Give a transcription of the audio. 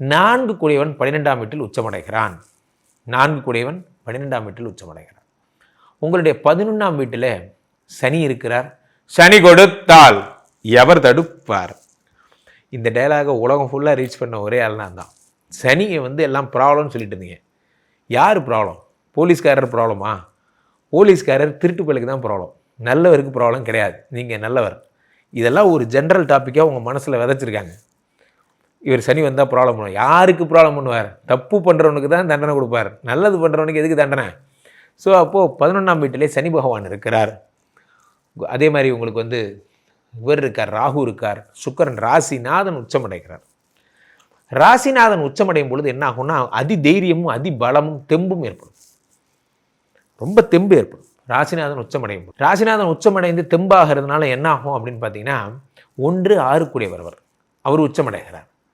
நான்கு கூடியவன் பன்னிரெண்டாம் வீட்டில் உச்சமடைகிறான். நான்கு கூடியவன் பன்னிரெண்டாம் வீட்டில் உச்சமடைகிறான். உங்களுடைய பதினொன்றாம் வீட்டில் சனி இருக்கிறார். சனி கொடுத்தால் எவர் தடுப்பார்? இந்த டயலாகை உலகம் ஃபுல்லாக ரீச் பண்ண ஒரே ஆள் நான் தான் சனியை வந்து எல்லாம் ப்ராப்ளம்னு சொல்லிட்டு இருந்தீங்க. யார் ப்ராப்ளம் போலீஸ்காரர் ப்ராப்ளமா போலீஸ்காரர் திருட்டு பள்ளிக்கு தான் ப்ராப்ளம் நல்லவருக்கு ப்ராப்ளம் கிடையாது. நீங்கள் நல்லவர். இதெல்லாம் ஒரு ஜென்ரல் டாப்பிக்காக உங்கள் மனசில் விதைச்சிருக்காங்க. இவர் சனி வந்தால் ப்ராப்ளம் பண்ணுவார். யாருக்கு ப்ராப்ளம் பண்ணுவார்? தப்பு பண்ணுறவனுக்கு தான் தண்டனை கொடுப்பார். நல்லது பண்ணுறவனுக்கு எதுக்கு தண்டனை? ஸோ அப்போது பதினொன்றாம் வீட்டிலே சனி பகவான் இருக்கிறார். அதே மாதிரி உங்களுக்கு வந்து இவர் இருக்கார் ராகு இருக்கார் சுக்கரன் ராசிநாதன் உச்சமடைகிறார். ராசிநாதன் உச்சமடையும் பொழுது என்ன ஆகும்னா அதி தைரியமும் அதி பலமும் தெம்பும் ஏற்படும். ரொம்ப தெம்பு ஏற்படும். ராசிநாதன் உச்சமடையும் போது ராசிநாதன் உச்சமடைந்து தெம்பாகிறதுனால என்ன ஆகும் அப்படின்னு பார்த்தீங்கன்னா ஒன்று ஆறுக்குடையவர் அவர். அவர் உச்சமடைகிறார்.